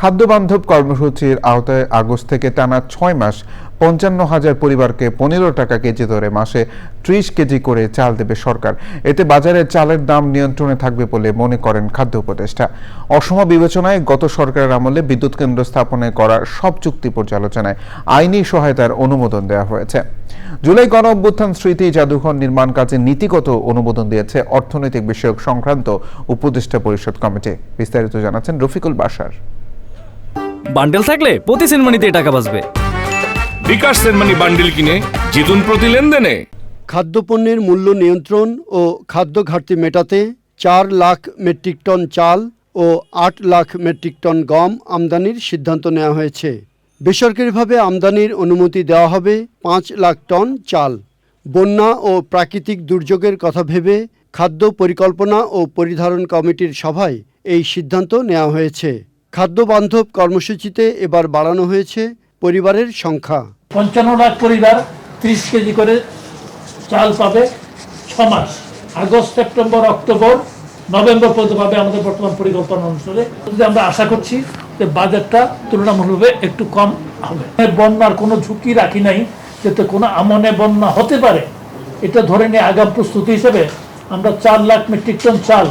খাদ্যবান্ধব কর্মসূচির আওতায় আগস্ট থেকে টানা ছয় মাস পঞ্চান্ন হাজার পরিবারকে পনেরো টাকা কেজি ধরে মাসে ত্রিশ কেজি করে চাল দেবে সরকার। এতে বাজারে চালের দাম নিয়ন্ত্রণে থাকবে বলে মনে করেন খাদ্য উপদেষ্টা। অসম বিবেচনায় গত সরকারের আমলে বিদ্যুৎ কেন্দ্র স্থাপনে করা সব চুক্তি পর্যালোচনায় আইনি সহায়তার অনুমোদন দেওয়া হয়েছে। জুলাই গণ অভ্যুত্থান স্মৃতি জাদুঘর নির্মাণ কাজে নীতিগত অনুমোদন দিয়েছে অর্থনৈতিক বিষয়ক সংক্রান্ত উপদেষ্টা পরিষদ কমিটি। বিস্তারিত জানাচ্ছেন রফিকুল বাসার। বান্ডেল থাকলে প্রতি সেনমানিতে টাকা বাঁচবে। বিকাশ সেনমানি বান্ডিল কিনে জিতুন প্রতি লেনদেনে। খাদ্যপণ্যের মূল্য নিয়ন্ত্রণ ও খাদ্য ঘাটতি মেটাতে চার লাখ মেট্রিক টন চাল ও আট লাখ মেট্রিক টন গম আমদানির সিদ্ধান্ত নেওয়া হয়েছে। বেসরকারিভাবে আমদানির অনুমতি দেওয়া হবে পাঁচ লাখ টন চাল। বন্যা ও প্রাকৃতিক দুর্যোগের কথা ভেবে খাদ্য পরিকল্পনা ও পরিধারণ কমিটির সভায় এই সিদ্ধান্ত নেওয়া হয়েছে। খাদ্য বান্ধব কর্মসূচিতে এবার বাড়ানো হয়েছে পরিবারের সংখ্যা। পঞ্চান্ন লাখ পরিবার ত্রিশ কেজি করে চাল পাবে ছ মাস। আগস্ট, সেপ্টেম্বর, অক্টোবর, নভেম্বর পর্যন্ত পাবে আমাদের বর্তমান পরিকল্পনা অনুসারে। আমরা আশা করছি যে বাজারটা তুলনামূলকভাবে একটু কম হবে। বন্যার কোনো ঝুঁকি রাখি নাই, যাতে কোনো আমনে বন্যা হতে পারে। এটা ধরে নিয়ে আগাম প্রস্তুতি হিসেবে আমরা চার লাখ মেট্রিক টন চাল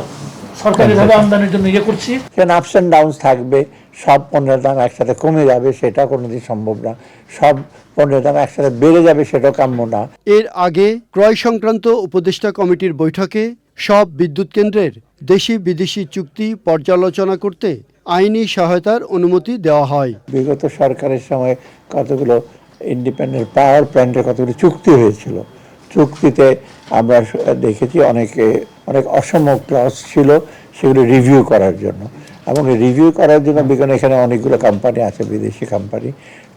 সরকারিভাবে আমদানির জন্য ইয়ে করছি। সেখানে আপস অ্যান্ড ডাউনস থাকবে সব পণ্যের দাম একসাথে কমে যাবে সেটা কোনোদিন সম্ভব না। সব পণ্যের দাম একসাথে বেড়ে যাবে সেটাও কাম্য না। এর আগে ক্রয় সংক্রান্ত উপদেষ্টা কমিটির বৈঠকে সব বিদ্যুৎ কেন্দ্রের দেশি বিদেশি চুক্তি পর্যালোচনা করতে আইনি সহায়তার অনুমতি দেওয়া হয়। বিগত সরকারের সময় কতগুলো ইন্ডিপেন্ডেন্ট পাওয়ার প্ল্যান্টের কতগুলো চুক্তি হয়েছিল। চুক্তিতে আমরা দেখেছি অনেকে অনেক অসম ক্লস ছিল, সেগুলো রিভিউ করার জন্য। এবং রিভিউ করার জন্য বিজ্ঞান এখানে অনেকগুলো কোম্পানি আছে, বিদেশি কোম্পানি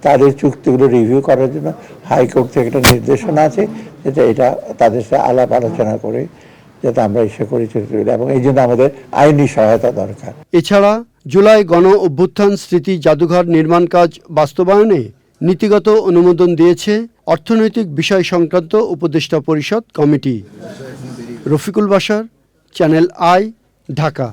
তাদের চুক্তিগুলো রিভিউ করার জন্য হাইকোর্ট থেকে একটা নির্দেশনা আছে যাতে এটা তাদের সাথে আলাপ আলোচনা করে যাতে আমরা এসে করি পারি। এবং এই জন্য আমাদের আইনি সহায়তা দরকার। এছাড়া জুলাই গণ অভ্যুত্থান স্মৃতি জাদুঘর নির্মাণ কাজ বাস্তবায়নে নীতিগত অনুমোদন দিয়েছে অর্থনৈতিক বিষয় সংক্রান্ত উপদেষ্টা পরিষদ কমিটি। রফিকুল বাসার চ্যানেল আই ঢাকা